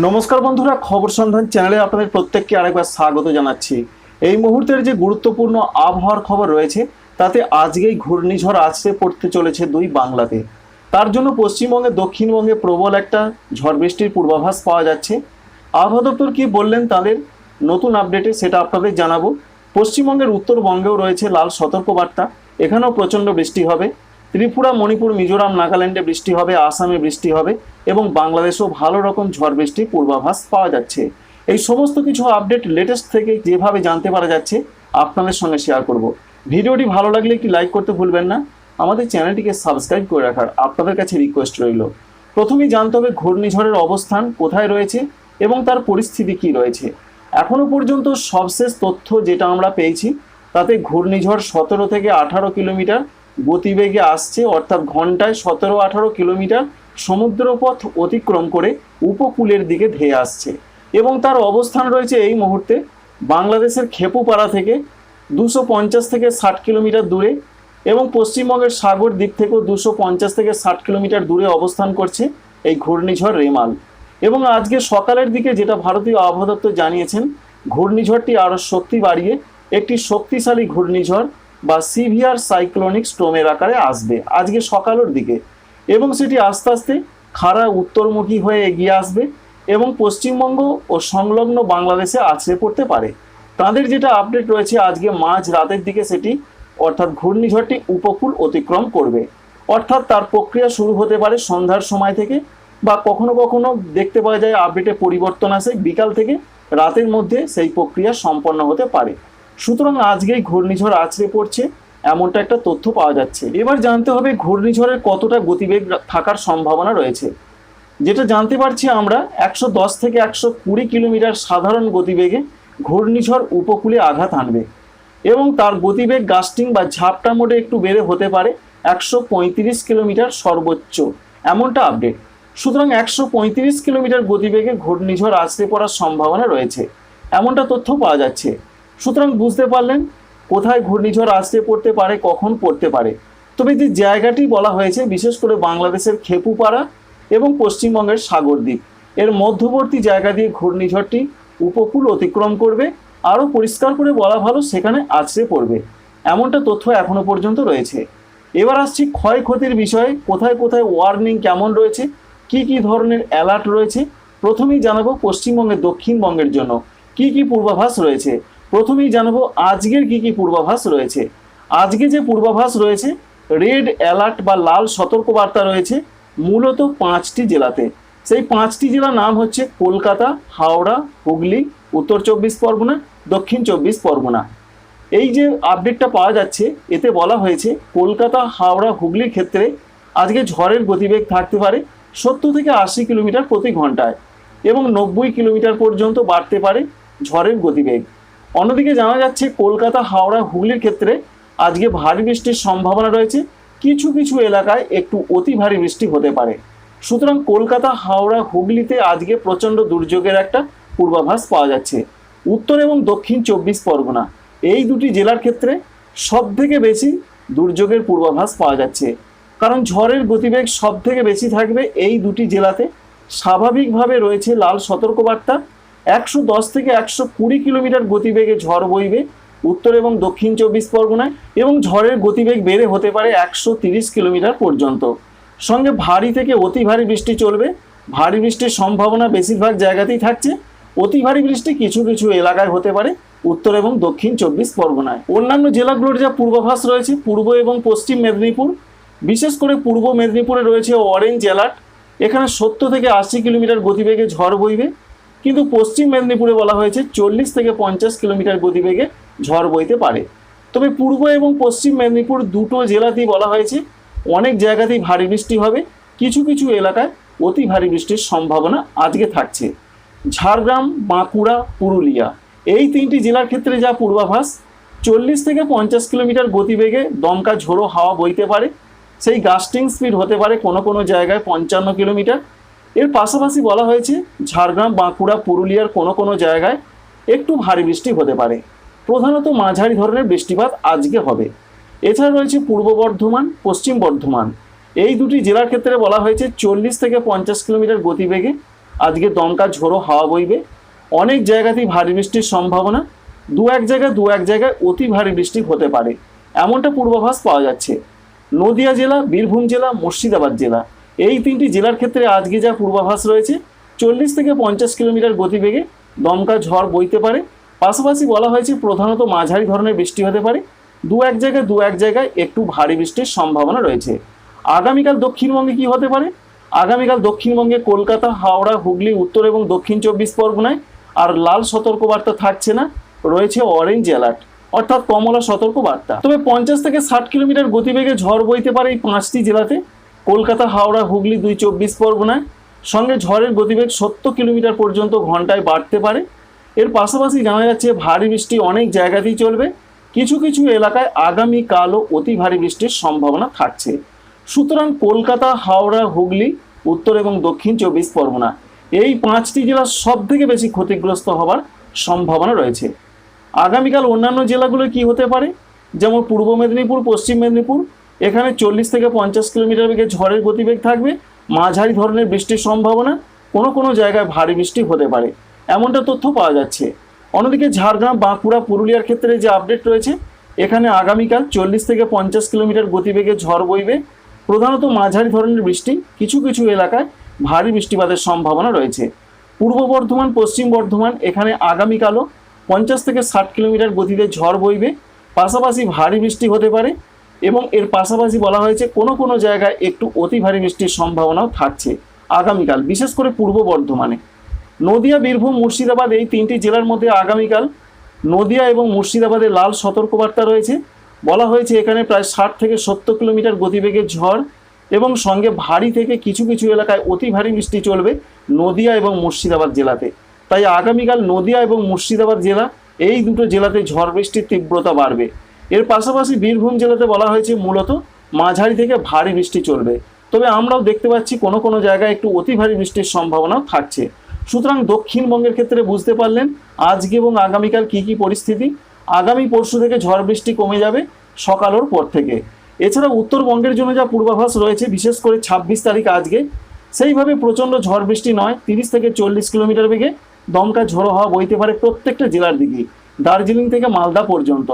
নমস্কার বন্ধুরা, খবর সন্ধান চ্যানেলে আপনাদের প্রত্যেককে আরেকবার স্বাগত জানাচ্ছি। এই মুহূর্তের যে গুরুত্বপূর্ণ আবহাওয়ার খবর রয়েছে, তাতে আজকেই ঘূর্ণিঝড় আছড়ে পড়তে চলেছে দুই বাংলাতে। তার জন্য পশ্চিমবঙ্গে, দক্ষিণবঙ্গে প্রবল একটা ঝড় বৃষ্টির পূর্বাভাস পাওয়া যাচ্ছে। আবহাওয়া দপ্তর কি বললেন তাদের নতুন আপডেটে সেটা আপনাদের জানাব। পশ্চিমবঙ্গের উত্তরবঙ্গেও রয়েছে লাল সতর্কবার্তা। এখানেও প্রচণ্ড বৃষ্টি হবে। ত্রিপুরা, মণিপুর, মিজোরাম, নাগাল্যান্ডে বৃষ্টি হবে, আসামে বৃষ্টি হবে। এবং বাংলাদেশেও ভালো রকম ঝড় বৃষ্টির পূর্বাভাস পাওয়া যাচ্ছে। এই সমস্ত কিছু আপডেট লেটেস্ট থেকে যেভাবে জানতে পারা যাচ্ছে, আপনাদের সঙ্গে শেয়ার করব। ভিডিওটি ভালো লাগলে একটি লাইক করতে ভুলবেন না। আমাদের চ্যানেলটিকে সাবস্ক্রাইব করে রাখার আপনাদের কাছে রিকোয়েস্ট রইল। প্রথমেই জানতে হবে ঘূর্ণিঝড়ের অবস্থান কোথায় রয়েছে এবং তার পরিস্থিতি কি রয়েছে। এখনও পর্যন্ত সবশেষ তথ্য যেটা আমরা পেয়েছি, তাতে ঘূর্ণিঝড় সতেরো থেকে আঠারো কিলোমিটার গতিবেগে আসছে, অর্থাৎ ঘন্টায় সতেরো আঠারো কিলোমিটার সমুদ্রপথ অতিক্রম করে উপকূলের দিকে ধেয়ে আসছে এবং তার অবস্থান রয়েছে এই মুহূর্তে বাংলাদেশের খেপুপাড়া থেকে দুশো পঞ্চাশ থেকে ষাট কিলোমিটার দূরে এবং পশ্চিমবঙ্গের সাগর দ্বীপ থেকেও দুশো পঞ্চাশ থেকে ষাট কিলোমিটার দূরে অবস্থান করছে এই ঘূর্ণিঝড় রেমাল। এবং আজকে সকালের দিকে যেটা ভারতীয় আবহাওয়া দপ্তর জানিয়েছেন, ঘূর্ণিঝড়টি আরও শক্তি বাড়িয়ে একটি শক্তিশালী ঘূর্ণিঝড় বা সিভিয়ার সাইক্লোনিক স্টোমের আকারে আসবে। আজকে সকালের দিকে এবং সেটি আস্তে আস্তে খাড়া উত্তরমুখী হয়ে এগিয়ে আসবে এবং পশ্চিমবঙ্গ ও সংলগ্ন বাংলাদেশে আছড়ে পড়তে পারে। তাদের যেটা আপডেট রয়েছে আজকে মাঝ রাতের দিকে সেটি অর্থাৎ ঘূর্ণিঝড়টি উপকূল অতিক্রম করবে। অর্থাৎ তার প্রক্রিয়া শুরু হতে পারে সন্ধ্যার সময় থেকে বা কখনো কখনো দেখতে পাওয়া যায় আপডেটে পরিবর্তন আসে বিকাল থেকে রাতের মধ্যে সেই প্রক্রিয়া সম্পন্ন হতে পারে। সুতরাং আজকেই ঘূর্ণিঝড় আছড়ে পড়ছে। এমনটা একটা তথ্য পাওয়া যাচ্ছে। এবার জানতে হবে ঘূর্ণিঝড়ের কতটা গতিবেগ থাকার সম্ভাবনা রয়েছে। যেটা জানতে পারছি আমরা, একশো দশ থেকে একশো কুড়ি কিলোমিটার সাধারণ গতিবেগে ঘূর্ণিঝড় উপকূলে আঘাত আনবে এবং তার গতিবেগ গাস্টিং বা ঝাপটা মোডে একটু বেড়ে হতে পারে একশো পঁয়ত্রিশ কিলোমিটার সর্বোচ্চ। এমনটা আপডেট। সুতরাং একশো পঁয়ত্রিশ কিলোমিটার গতিবেগে ঘূর্ণিঝড় আছড়ে পড়ার সম্ভাবনা রয়েছে। এমনটা তথ্য পাওয়া যাচ্ছে। সুতরাং বুঝতে পারলেন কোথায় ঘূর্ণিঝড় আসতে পড়তে পারে, কখন পড়তে পারে? তবে যে জায়গাটি বলা হয়েছে, বিশেষ করে বাংলাদেশের খেপুপাড়া এবং পশ্চিমবঙ্গের সাগরদ্বীপ। এর মধ্যবর্তী জায়গা দিয়ে ঘূর্ণিঝড়টি উপকূল অতিক্রম করবে, আরও পরিষ্কার করে বলা ভালো সেখানে আছড়ে পড়বে। এমনটা তথ্য এখনও পর্যন্ত রয়েছে। এবার আসছি ক্ষয়ক্ষতির বিষয়ে, কোথায় কোথায় ওয়ার্নিং কেমন রয়েছে, কি কি ধরনের অ্যালার্ট রয়েছে? প্রথমেই জানাব পশ্চিমবঙ্গের দক্ষিণবঙ্গের জন্য কি কি পূর্বাভাস রয়েছে। প্রথমেই জানাব আজকের কি কি পূর্বাভাস রয়েছে। আজকে যে পূর্বাভাস রয়েছে, রেড অ্যালার্ট বা লাল সতর্কবার্তা রয়েছে মূলত পাঁচটি জেলাতে। সেই পাঁচটি জেলার নাম হচ্ছে কলকাতা, হাওড়া, হুগলি, উত্তর চব্বিশ পরগনা, দক্ষিণ চব্বিশ পরগনা। এই যে আপডেটটা পাওয়া যাচ্ছে, এতে বলা হয়েছে কলকাতা, হাওড়া, হুগলির ক্ষেত্রে আজকে ঝড়ের গতিবেগ থাকতে পারে সত্তর থেকে আশি কিলোমিটার প্রতি ঘন্টায় এবং নব্বই কিলোমিটার পর্যন্ত বাড়তে পারে ঝড়ের গতিবেগ। অন্যদিকে জানা যাচ্ছে কলকাতা, হাওড়া, হুগলির ক্ষেত্রে আজকে ভারী বৃষ্টির সম্ভাবনা রয়েছে। কিছু কিছু এলাকায় একটু অতি ভারী বৃষ্টি হতে পারে। সুতরাং কলকাতা, হাওড়া, হুগলিতে আজকে প্রচণ্ড দুর্যোগের একটা পূর্বাভাস পাওয়া যাচ্ছে। উত্তর এবং দক্ষিণ চব্বিশ পরগনা, এই দুটি জেলার ক্ষেত্রে সব থেকে বেশি দুর্যোগের পূর্বাভাস পাওয়া যাচ্ছে। কারণ ঝড়ের গতিবেগ সব থেকে বেশি থাকবে এই দুটি জেলাতে। স্বাভাবিকভাবে রয়েছে লাল সতর্কবার্তা একশো দশ থেকে একশো কুড়ি কিলোমিটার গতিবেগে ঝড় বইবে উত্তর এবং দক্ষিণ চব্বিশ পরগনায় এবং ঝড়ের গতিবেগ বেড়ে হতে পারে একশো তিরিশ কিলোমিটার পর্যন্ত। সঙ্গে ভারী থেকে অতি ভারী বৃষ্টি চলবে। ভারী বৃষ্টির সম্ভাবনা বেশিরভাগ জায়গাতেই থাকছে। অতি ভারী বৃষ্টি কিছু কিছু এলাকায় হতে পারে উত্তর এবং দক্ষিণ চব্বিশ পরগনায়। অন্যান্য জেলাগুলোর যা পূর্বাভাস রয়েছে, পূর্ব এবং পশ্চিম মেদিনীপুর, বিশেষ করে পূর্ব মেদিনীপুরে রয়েছে অরেঞ্জ অ্যালার্ট এখানে সত্তর থেকে আশি কিলোমিটার গতিবেগে ঝড় বইবে। কিন্তু পশ্চিম মেদিনীপুরে বলা হয়েছে চল্লিশ থেকে পঞ্চাশ কিলোমিটার গতিবেগে ঝড় বইতে পারে। তবে পূর্ব এবং পশ্চিম মেদিনীপুর দুটো জেলাতেই বলা হয়েছে অনেক জায়গাতেই ভারী বৃষ্টি হবে। কিছু কিছু এলাকায় অতি ভারী বৃষ্টির সম্ভাবনা আজকে থাকছে। ঝাড়গ্রাম, বাঁকুড়া, পুরুলিয়া এই তিনটি জেলার ক্ষেত্রে যা পূর্বাভাস, চল্লিশ থেকে পঞ্চাশ কিলোমিটার গতিবেগে দমকা ঝোড়ো হাওয়া বইতে পারে। সেই গাস্টিং স্পিড হতে পারে কোনো কোনো জায়গায় পঞ্চান্ন কিলোমিটার। এর পাশাপাশি বলা হয়েছে, ঝাড়গ্রাম, বাঁকুড়া, পুরুলিয়ার কোনো কোনো জায়গায় একটু ভারী বৃষ্টি হতে পারে। প্রধানত মাঝারি ধরনের বৃষ্টিপাত আজকে হবে। এছাড়া রয়েছে পূর্ব বর্ধমান, পশ্চিম বর্ধমান। এই দুটি জেলার ক্ষেত্রে বলা হয়েছে, চল্লিশ থেকে পঞ্চাশ কিলোমিটার গতিবেগে আজকে দমকা ঝোড়ো হাওয়া বইবে। অনেক জায়গাতেই ভারী বৃষ্টির সম্ভাবনা। দু এক জায়গায় দু এক জায়গায় অতি ভারী বৃষ্টি হতে পারে। এমনটা পূর্বাভাস পাওয়া যাচ্ছে। নদিয়া জেলা, বীরভূম জেলা, মুর্শিদাবাদ জেলা। এই তিনটি জেলার ক্ষেত্রে আজকে যা পূর্বাভাস রয়েছে, চল্লিশ থেকে পঞ্চাশ কিলোমিটার গতিবেগে দমকা ঝড় বইতে পারে। পাশাপাশি বলা হয়েছে প্রধানত মাঝারি ধরনের বৃষ্টি হতে পারে। দু এক জায়গায় দু এক জায়গায় একটু ভারী বৃষ্টির সম্ভাবনা রয়েছে। আগামীকাল দক্ষিণবঙ্গে কি হতে পারে? আগামীকাল দক্ষিণবঙ্গে কলকাতা, হাওড়া, হুগলি, উত্তর এবং দক্ষিণ চব্বিশ পরগনায় আর লাল সতর্কবার্তা থাকছে না, রয়েছে অরেঞ্জ অ্যালার্ট অর্থাৎ কমলা সতর্কবার্তা। তবে পঞ্চাশ থেকে ষাট কিলোমিটার গতিবেগে ঝড় বইতে পারে এই পাঁচটি জেলাতে। কলকাতা, হাওড়া, হুগলি দুই চব্বিশ পরগনায়। সঙ্গে ঝড়ের গতিবেগ সত্তর কিলোমিটার পর্যন্ত ঘন্টায় বাড়তে পারে। এর পাশাপাশি জানা যাচ্ছে, ভারী বৃষ্টি অনেক জায়গাতেই চলবে। কিছু কিছু এলাকায় আগামীকালও অতি ভারী বৃষ্টির সম্ভাবনা থাকছে। সুতরাং কলকাতা, হাওড়া, হুগলি, উত্তর এবং দক্ষিণ চব্বিশ পরগনা, এই পাঁচটি জেলা সব থেকে বেশি ক্ষতিগ্রস্ত হবার সম্ভাবনা রয়েছে। আগামীকাল অন্যান্য জেলাগুলো কি হতে পারে? যেমন পূর্ব মেদিনীপুর, পশ্চিম মেদিনীপুর এখানে চল্লিশ থেকে পঞ্চাশ কিলোমিটার বেগে ঝড়ের গতিবেগ থাকবে, মাঝারি ধরনের বৃষ্টির সম্ভাবনা কোনো কোনো জায়গায় ভারী বৃষ্টি হতে পারে। এমনটা তথ্য পাওয়া যাচ্ছে। অন্যদিকে ঝাড়গ্রাম, বাঁকুড়া, পুরুলিয়ার ক্ষেত্রে যে আপডেট রয়েছে, এখানে আগামীকাল চল্লিশ থেকে পঞ্চাশ কিলোমিটার গতিবেগে ঝড় বইবে। প্রধানত মাঝারি ধরনের বৃষ্টি, কিছু কিছু এলাকায় ভারী বৃষ্টিপাতের সম্ভাবনা রয়েছে। পূর্ব বর্ধমান, পশ্চিম বর্ধমান, এখানে আগামীকালও পঞ্চাশ থেকে ষাট কিলোমিটার গতিতে ঝড় বইবে। পাশাপাশি ভারী বৃষ্টি হতে পারে এবং এর পাশাপাশি বলা হয়েছে, কোনো কোনো জায়গায় একটু অতি ভারী বৃষ্টির সম্ভাবনাও থাকছে আগামীকাল, বিশেষ করে পূর্ব বর্ধমানে। নদিয়া, বীরভূম, মুর্শিদাবাদ এই তিনটি জেলার মধ্যে আগামীকাল নদিয়া এবং মুর্শিদাবাদে লাল সতর্কবার্তা রয়েছে। বলা হয়েছে, এখানে প্রায় ষাট থেকে সত্তর কিলোমিটার গতিবেগের ঝড় এবং সঙ্গে ভারী থেকে কিছু কিছু এলাকায় অতি ভারী বৃষ্টি চলবে নদিয়া এবং মুর্শিদাবাদ জেলাতে। তাই আগামীকাল নদিয়া এবং মুর্শিদাবাদ জেলা, এই দুটো জেলাতে ঝড় বৃষ্টির তীব্রতা বাড়বে। এর পাশাপাশি বীরভূম জেলাতে বলা হয়েছে মূলত মাঝারি থেকে ভারী বৃষ্টি চলবে। তবে আমরাও দেখতে পাচ্ছি কোনো কোনো জায়গায় একটু অতি ভারী বৃষ্টির সম্ভাবনাও থাকছে। সুতরাং দক্ষিণবঙ্গের ক্ষেত্রে বুঝতে পারলেন আজকে এবং আগামীকাল কি কি পরিস্থিতি। আগামী পরশু থেকে ঝড় বৃষ্টি কমে যাবে সকালের পর থেকে। এছাড়া উত্তরবঙ্গের জন্য যা পূর্বাভাস রয়েছে, বিশেষ করে ছাব্বিশ তারিখ আজকে, সেইভাবে প্রচণ্ড ঝড় বৃষ্টি নয়, তিরিশ থেকে চল্লিশ কিলোমিটার বেগে দমকা ঝোড়ো হাওয়া বইতে পারে প্রত্যেকটা জেলার দিকে, দার্জিলিং থেকে মালদা পর্যন্ত।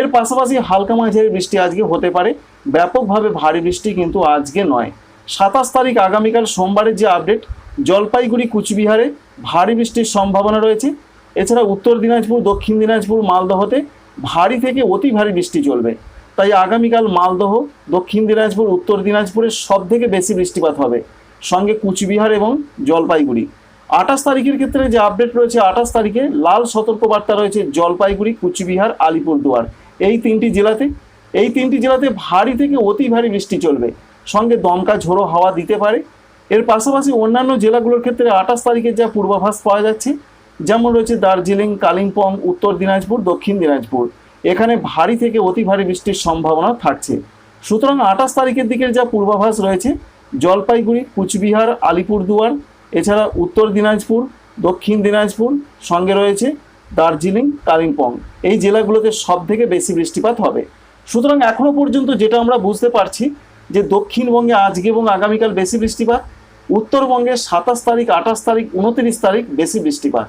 এর পাশাপাশি হালকা মাঝারি বৃষ্টি আজকে হতে পারে। ব্যাপকভাবে ভারী বৃষ্টি কিন্তু আজকে নয়। সাতাশ তারিখ আগামীকাল সোমবারের যে আপডেট, জলপাইগুড়ি, কুচবিহারে ভারী বৃষ্টির সম্ভাবনা রয়েছে। এছাড়া উত্তর দিনাজপুর, দক্ষিণ দিনাজপুর, মালদহতে ভারী থেকে অতি ভারী বৃষ্টি চলবে। তাই আগামীকাল মালদহ, দক্ষিণ দিনাজপুর, উত্তর দিনাজপুরের সব থেকে বেশি বৃষ্টিপাত হবে। সঙ্গে কুচবিহার এবং জলপাইগুড়ি। আঠাশ তারিখের ক্ষেত্রে যে আপডেট রয়েছে, আঠাশ তারিখে লাল সতর্কবার্তা রয়েছে জলপাইগুড়ি, কুচবিহার, আলিপুরদুয়ার। এই তিনটি জেলাতে, এই তিনটি জেলাতে ভারী থেকে অতি ভারী বৃষ্টি চলবে। সঙ্গে দমকা ঝোড়ো হাওয়া দিতে পারে। এর পাশাপাশি অন্যান্য জেলাগুলোর ক্ষেত্রে আঠাশ তারিখের যা পূর্বাভাস পাওয়া যাচ্ছে, যেমন রয়েছে দার্জিলিং, কালিম্পং, উত্তর দিনাজপুর, দক্ষিণ দিনাজপুর। এখানে ভারী থেকে অতি ভারী বৃষ্টির সম্ভাবনা থাকছে। সুতরাং আঠাশ তারিখের দিকের যা পূর্বাভাস রয়েছে, জলপাইগুড়ি, কুচবিহার, আলিপুরদুয়ার, এছাড়া উত্তর দিনাজপুর, দক্ষিণ দিনাজপুর, সঙ্গে রয়েছে দার্জিলিং, কালিম্পং। এই জেলাগুলোতে সব থেকে বেশি বৃষ্টিপাত হবে। সুতরাং এখনও পর্যন্ত যেটা আমরা বুঝতে পারছি, যে দক্ষিণবঙ্গে আজকে এবং আগামীকাল বেশি বৃষ্টিপাত, উত্তরবঙ্গে সাতাশ তারিখ, আঠাশ তারিখ, উনত্রিশ তারিখ বেশি বৃষ্টিপাত।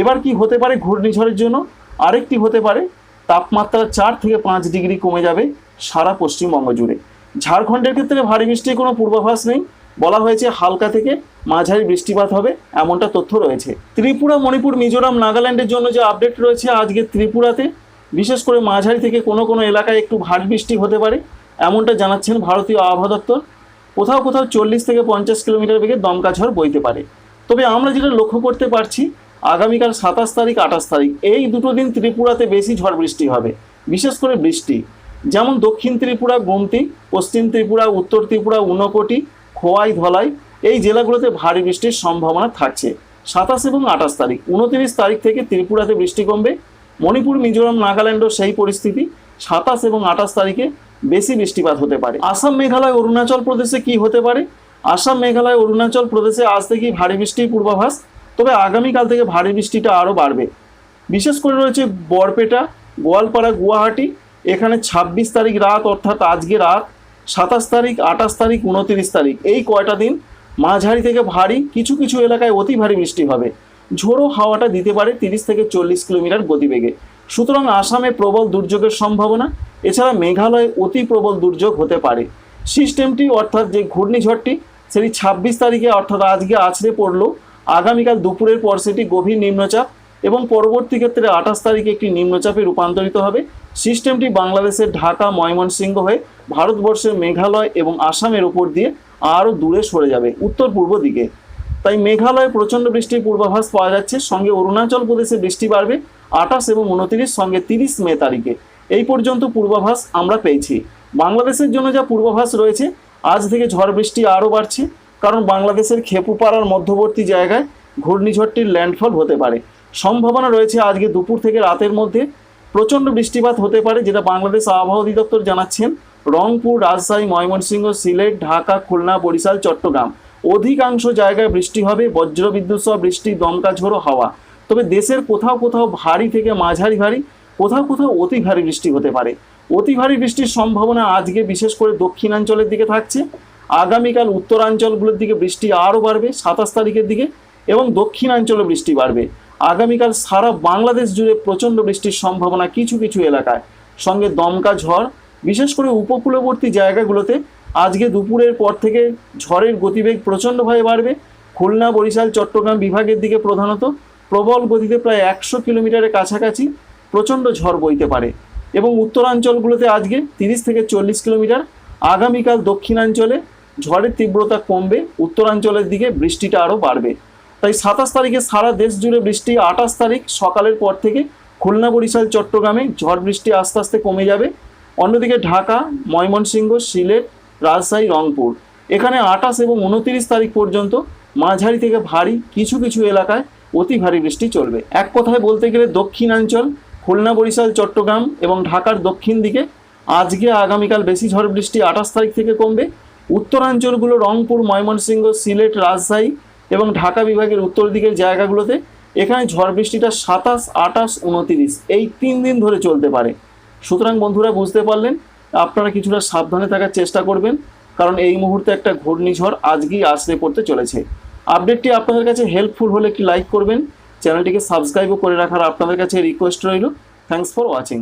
এবার কি হতে পারে ঘূর্ণিঝড়ের জন্য? আরেকটি হতে পারে, তাপমাত্রা চার থেকে পাঁচ ডিগ্রি কমে যাবে সারা পশ্চিমবঙ্গ জুড়ে। ঝাড়খণ্ডের ক্ষেত্রে ভারী বৃষ্টির কোনো পূর্বাভাস নেই। বলা হয়েছে হালকা থেকে মাঝারি বৃষ্টিপাত হবে, এমনটা তথ্য রয়েছে। ত্রিপুরা, মণিপুর, মিজোরাম, নাগাল্যান্ডের জন্য যে আপডেট রয়েছে আজকে ত্রিপুরাতে, বিশেষ করে মাঝারি থেকে কোনো কোনো এলাকায় একটু ভারী বৃষ্টি হতে পারে, এমনটা জানাচ্ছেন ভারতীয় আবহাওয়া দপ্তর। কোথাও কোথাও চল্লিশ থেকে পঞ্চাশ কিলোমিটার বেগে দমকা ঝড় বইতে পারে। তবে আমরা যেটা লক্ষ্য করতে পারছি, আগামীকাল সাতাশ তারিখ, আঠাশ তারিখ, এই দুটো দিন ত্রিপুরাতে বেশি ঝড় বৃষ্টি হবে, বিশেষ করে বৃষ্টি। যেমন দক্ষিণ ত্রিপুরা, গুমতি, পশ্চিম ত্রিপুরা, উত্তর ত্রিপুরা, ঊনকোটি, খোয়াই, ধলাই এই জেলাগুলোতে ভারী বৃষ্টির সম্ভাবনা থাকছে। সাতাশ এবং আঠাশ তারিখ, উনত্রিশ তারিখ থেকে ত্রিপুরাতে বৃষ্টি কমবে। মণিপুর, মিজোরাম, নাগাল্যান্ডও সেই পরিস্থিতি। সাতাশ এবং আঠাশ তারিখে বেশি বৃষ্টিপাত হতে পারে। আসাম, মেঘালয়, অরুণাচল প্রদেশে কি হতে পারে? আসাম, মেঘালয়, অরুণাচল প্রদেশে আজ থেকেই ভারী বৃষ্টির পূর্বাভাস, তবে আগামীকাল থেকে ভারী বৃষ্টিটা আরও বাড়বে। বিশেষ করে রয়েছে বরপেটা, গোয়ালপাড়া, গুয়াহাটি। এখানে ছাব্বিশ তারিখ রাত, অর্থাৎ আজকে রাত সাতাশ তারিখ, আঠাশ তারিখ, উনতিরিশ তারিখ। এই কয়টা দিন মাঝারি থেকে ভারী, কিছু কিছু এলাকায় অতি ভারী বৃষ্টি হবে। ঝোড়ো হাওয়াটা দিতে পারে তিরিশ থেকে চল্লিশ কিলোমিটার গতিবেগে। সুতরাং আসামে প্রবল দুর্যোগের সম্ভাবনা, এছাড়া মেঘালয়ে অতি প্রবল দুর্যোগ হতে পারে। সিস্টেমটি অর্থাৎ যে ঘূর্ণিঝড়টি, সেটি ছাব্বিশ তারিখে অর্থাৎ আজকে আছড়ে পড়ল। আগামীকাল দুপুরের পর সেটি গভীর নিম্নচাপ এবং পরবর্তী ক্ষেত্রে আঠাশ তারিখে একটি নিম্নচাপে রূপান্তরিত হবে। সিস্টেমটি বাংলাদেশের ঢাকা, ময়মনসিংহ হয়ে ভারতবর্ষের মেঘালয় এবং আসামের উপর দিয়ে আরও দূরে সরে যাবে, উত্তর পূর্ব দিকে। তাই মেঘালয়ে প্রচণ্ড বৃষ্টির পূর্বাভাস পাওয়া যাচ্ছে। সঙ্গে অরুণাচল প্রদেশে বৃষ্টি বাড়বে আঠাশ এবং উনত্রিশ, সঙ্গে তিরিশ মে তারিখে। এই পর্যন্ত পূর্বাভাস আমরা পেয়েছি। বাংলাদেশের জন্য যা পূর্বাভাস রয়েছে, আজ থেকে ঝড় বৃষ্টি আরও বাড়ছে, কারণ বাংলাদেশের খেপুপাড়ার মধ্যবর্তী জায়গায় ঘূর্ণিঝড়টির ল্যান্ডফল হতে পারে। সম্ভাবনা রয়েছে আজকে দুপুর থেকে রাতের মধ্যে প্রচণ্ড বৃষ্টিপাত হতে পারে, যেটা বাংলাদেশ আবহাওয়া অধিদপ্তর জানাচ্ছেন। রংপুর, রাজশাহী, ময়মনসিংহ, সিলেট, ঢাকা, খুলনা, বরিশাল, চট্টগ্রাম। অধিকাংশ জায়গায় বৃষ্টি হবে, বজ্রবিদ্যুৎ সহ বৃষ্টি দমকা ঝোড়ো হাওয়া। তবে দেশের কোথাও কোথাও ভারী থেকে মাঝারি ভারী, কোথাও কোথাও অতি ভারী বৃষ্টি হতে পারে। অতি ভারী বৃষ্টির সম্ভাবনা আজকে বিশেষ করে দক্ষিণাঞ্চলের দিকে থাকছে। আগামীকাল উত্তরাঞ্চলগুলোর দিকে বৃষ্টি আরও বাড়বে, সাতাশ তারিখের দিকে, এবং দক্ষিণাঞ্চলে বৃষ্টি বাড়বে। আগামীকাল সারা বাংলাদেশ জুড়ে প্রচণ্ড বৃষ্টির সম্ভাবনা কিছু কিছু এলাকায়। সঙ্গে দমকা ঝড়, বিশেষ করে উপকূলবর্তী জায়গাগুলোতে আজকে দুপুরের পর থেকে ঝড়ের গতিবেগ প্রচণ্ডভাবে বাড়বে। খুলনা, বরিশাল, চট্টগ্রাম বিভাগের দিকে প্রধানত। প্রবল গতিতে প্রায় একশো কিলোমিটারের কাছাকাছি প্রচণ্ড ঝড় বইতে পারে এবং উত্তরাঞ্চলগুলোতে আজকে তিরিশ থেকে চল্লিশ কিলোমিটার। আগামীকাল দক্ষিণাঞ্চলে ঝড়ের তীব্রতা কমবে, উত্তরাঞ্চলের দিকে বৃষ্টিটা আরও বাড়বে। তাই সাতাশ তারিখে সারা দেশ জুড়ে বৃষ্টি, আঠাশ তারিখ সকালের পর থেকে খুলনা, বরিশাল, চট্টগ্রামে ঝড় বৃষ্টি আস্তে আস্তে কমে যাবে। অন্যদিকে ঢাকা, ময়মনসিংহ, সিলেট, রাজশাহী, রংপুর। এখানে আঠাশ এবং উনতিরিশ তারিখ পর্যন্ত মাঝারি থেকে ভারী কিছু কিছু এলাকায় অতি ভারী বৃষ্টি চলবে। এক কথায় বলতে গেলে দক্ষিণাঞ্চল, খুলনা, বরিশাল, চট্টগ্রাম এবং ঢাকার দক্ষিণ দিকে আজকে আগামীকাল বেশি ঝড় বৃষ্টি আঠাশ তারিখ থেকে কমবে। উত্তরাঞ্চলগুলো রংপুর, ময়মনসিংহ, সিলেট, রাজশাহী এবং ঢাকা বিভাগের উত্তর দিকের জায়গাগুলোতে এখানে ঝড় বৃষ্টিটা সাতাশ, আঠাশ, উনতিরিশ, এই তিন দিন ধরে চলতে পারে। সুতরাং বন্ধুরা বুঝতে পারলেন, আপনারা কিছুটা সাবধানে থাকার চেষ্টা করবেন, কারণ এই মুহূর্তে একটা ঘূর্ণিঝড় আজকেই আছড়ে পড়তে চলেছে। আপডেটটি আপনাদের কাছে হেল্পফুল হলে একটি লাইক করবেন, চ্যানেলটিকে সাবস্ক্রাইবও করে রাখার আপনাদের কাছে রিকোয়েস্ট রইল। Thanks for watching